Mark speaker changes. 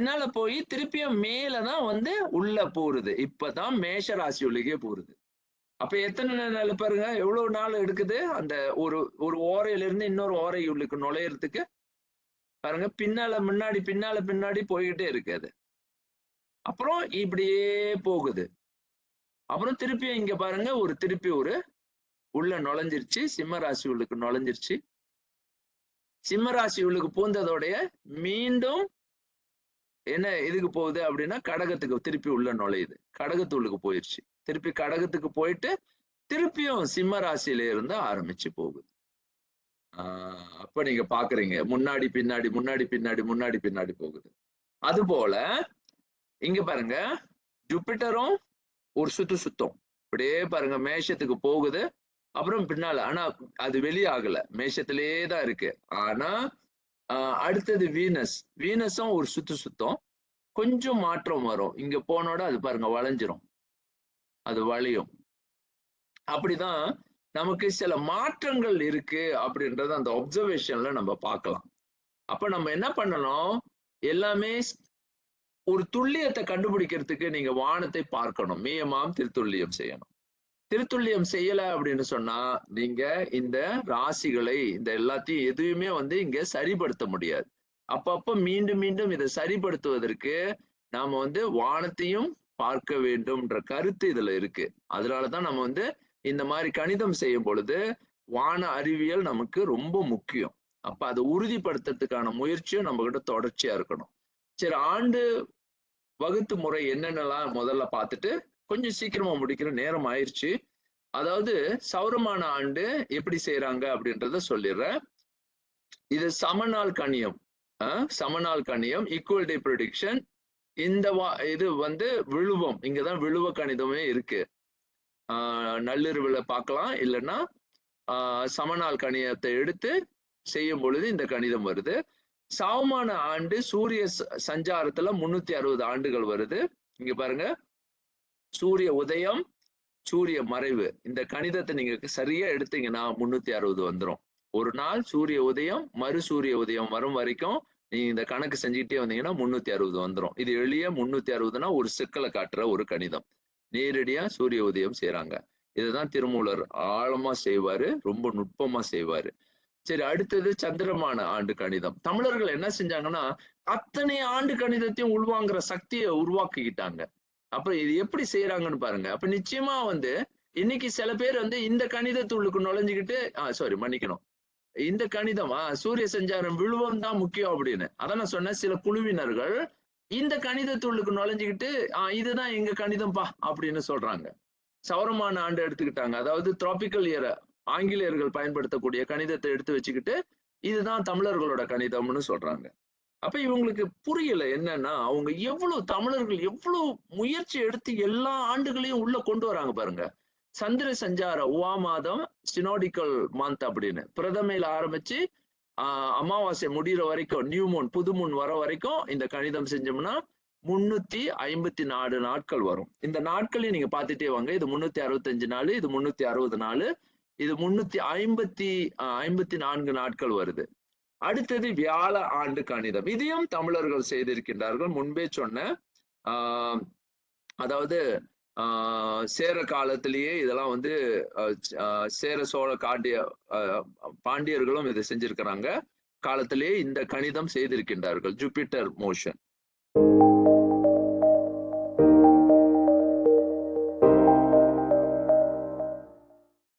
Speaker 1: பின்னால போய் திருப்பியும் மேலதான் வந்து உள்ள போறது. இப்பதான் மேஷ ராசி உள்ளே போறது. அப்ப எத்தனை நாள் பாருங்க எவ்வளவு நாள் எடுக்குது? அந்த ஒரு ஒரு ஓரையில இருந்து இன்னொரு ஓரை உள்ளுக்கு நுழையறதுக்கு பாருங்க பின்னால முன்னாடி பின்னால பின்னாடி போய்கிட்டே இருக்கு அது. அப்புறம் இப்படியே போகுது. அப்புறம் திருப்பியும் இங்க பாருங்க ஒரு திருப்பி ஒரு உள்ள நுழைஞ்சிருச்சு சிம்ம ராசி உள்ளுக்கு நுழைஞ்சிருச்சு. சிம்ம ராசி உள்ளுக்கு பூந்ததோடைய மீண்டும் என்ன இதுக்கு போகுது அப்படின்னா கடகத்துக்கு திருப்பி உள்ள நுழையுது. கடகத்து உள்ளுக்கு போயிடுச்சு திருப்பி கடகத்துக்கு போயிட்டு திருப்பியும் சிம்ம ராசியில இருந்து ஆரம்பிச்சு போகுது. ஆஹ் அப்ப நீங்க பாக்குறீங்க. முன்னாடி பின்னாடி முன்னாடி பின்னாடி முன்னாடி பின்னாடி போகுது. அது போல இங்க பாருங்க. ஜூபிட்டரும் ஒரு சுத்து சுத்தம். அப்படியே பாருங்க மேஷத்துக்கு போகுது. அப்புறம் பின்னால ஆனா அது வெளியாகல. மேஷத்திலேயே தான் இருக்கு. ஆனா அடுத்தது வீனஸ். வீனஸும் ஒரு சுத்து சுத்தம். கொஞ்சம் மாற்றம் வரும். இங்க போனோட அது பாருங்க வளைஞ்சிரும். அது வளையும். அப்படிதான் நமக்கு சில மாற்றங்கள் இருக்கு அப்படின்றத அந்த ஒப்சர்வேஷன்ல நம்ம பார்க்கலாம். அப்ப நம்ம என்ன பண்ணணும்? எல்லாமே ஒரு துல்லியத்தை கண்டுபிடிக்கிறதுக்கு நீங்க வானத்தை பார்க்கணும். மீயமாம் திருத்துல்லியம் செய்யணும். திருத்துள்ளியம் செய்யல அப்படின்னு சொன்னா நீங்க இந்த ராசிகளை இந்த எல்லாத்தையும் எதுவுமே வந்து இங்க சரிப்படுத்த முடியாது. அப்பப்ப மீண்டும் மீண்டும் இதை சரிப்படுத்துவதற்கு நாம வந்து வானத்தையும் பார்க்க வேண்டும்ன்ற கருத்து இதுல இருக்கு. அதனாலதான் நம்ம வந்து இந்த மாதிரி கணிதம் செய்யும் பொழுது வான அறிவியல் நமக்கு ரொம்ப முக்கியம். அப்ப அதை உறுதிப்படுத்துறதுக்கான முயற்சியும் நம்ம கிட்ட தொடர்ச்சியா இருக்கணும். சரி ஆண்டு வகுத்து முறை என்னென்னலாம் முதல்ல பார்த்துட்டு கொஞ்சம் சீக்கிரமா முடிக்கிற நேரம் ஆயிடுச்சு அதாவது சௌரமான ஆண்டு எப்படி செய்யறாங்க அப்படின்றத சொல்லிடுறேன். இது சமநாள் கணியம். சமநாள் கணியம் ஈக்குவல் டே ப்ரொடிக்ஷன் இந்த வா இது வந்து விழுவம். இங்கதான் விழுவ கணிதமே இருக்கு. ஆஹ் நள்ளிரவுல பார்க்கலாம். இல்லைன்னா ஆஹ் சமநாள் கணிதத்தை எடுத்து செய்யும் பொழுது இந்த கணிதம் வருது. சாவமான ஆண்டு சூரிய சஞ்சாரத்துல முன்னூத்தி அறுபது ஆண்டுகள் வருது. இங்க பாருங்க. சூரிய உதயம் சூரிய மறைவு. இந்த கணிதத்தை நீங்க சரியா எடுத்தீங்கன்னா முன்னூத்தி அறுபது வந்துடும் ஒரு நாள் சூரிய உதயம் மறு சூரிய உதயம் வரும் வரைக்கும் நீங்க இந்த கணக்கு செஞ்சுக்கிட்டே வந்தீங்கன்னா முன்னூத்தி அறுபது வந்துடும் இது எளிய முன்னூத்தி அறுபதுனா ஒரு சிக்கலை காட்டுற ஒரு கணிதம். நேரடியா சூரிய உதயம் செய்யறாங்க இதுதான் திருமூலர் ஆழமா செய்வாரு ரொம்ப நுட்பமா செய்வாரு. சரி அடுத்தது சந்திரமான ஆண்டு கணிதம். தமிழர்கள் என்ன செஞ்சாங்கன்னா அத்தனை ஆண்டு கணிதத்தையும் உள்வாங்குற சக்தியை உருவாக்கிக்கிட்டாங்க. அப்ப இது எப்படி செய்யறாங்கன்னு பாருங்க. அப்ப நிச்சயமா வந்து இன்னைக்கு சில பேர் வந்து இந்த கணிதத்துள்ளுக்கு நுழைஞ்சுக்கிட்டு ஆஹ் சாரி மன்னிக்கணும். இந்த கணிதம் சூரிய சஞ்சாரம் விழுவம் தான் முக்கியம் அப்படின்னு. அதான் நான் சொன்னேன் சில குழுவினர்கள் இந்த கணிதத்துள்ளுக்கு நுழைஞ்சுக்கிட்டு ஆஹ் இதுதான் எங்க கணிதம்பா அப்படின்னு சொல்றாங்க. சவரமான ஆண்டு எடுத்துக்கிட்டாங்க. அதாவது டிராபிக்கல் இயர ஆங்கிலேயர்கள் பயன்படுத்தக்கூடிய கணிதத்தை எடுத்து வச்சுக்கிட்டு இதுதான் தமிழர்களோட கணிதம்னு சொல்றாங்க. அப்ப இவங்களுக்கு புரியல என்னன்னா அவங்க எவ்வளவு தமிழர்கள் எவ்வளவு முயற்சி எடுத்து எல்லா ஆண்டுகளையும் உள்ள கொண்டு வராங்க பாருங்க. சந்திர சஞ்சார உவா மாதம் சினோடிக்கல் மந்த் அப்படின்னு. பிரதமையில ஆரம்பிச்சு ஆஹ் அமாவாசை முடிகிற வரைக்கும் நியூ மூன் புது மூன் வர வரைக்கும் இந்த கணிதம் செஞ்சோம்னா முன்னூத்தி ஐம்பத்தி நாலு நாட்கள் வரும். இந்த நாட்களையும் நீங்க பாத்துட்டே வாங்க. இது முன்னூத்தி அறுபத்தஞ்சு நாள் இது முன்னூத்தி அறுபது நாள் இது முன்னூத்தி ஐம்பத்தி ஐம்பத்தி நான்கு நாட்கள் வருது. அடுத்தது வியாழ ஆண்டு கணிதம். இதையும் தமிழர்கள் செய்திருக்கின்றார்கள். முன்பே சொன்ன ஆஹ் அதாவது ஆஹ் சேர காலத்திலேயே இதெல்லாம் வந்து சேர சோழ காண்டிய பாண்டியர்களும் இதை செஞ்சிருக்கிறாங்க. காலத்திலேயே இந்த கணிதம் செய்திருக்கின்றார்கள். Jupiter motion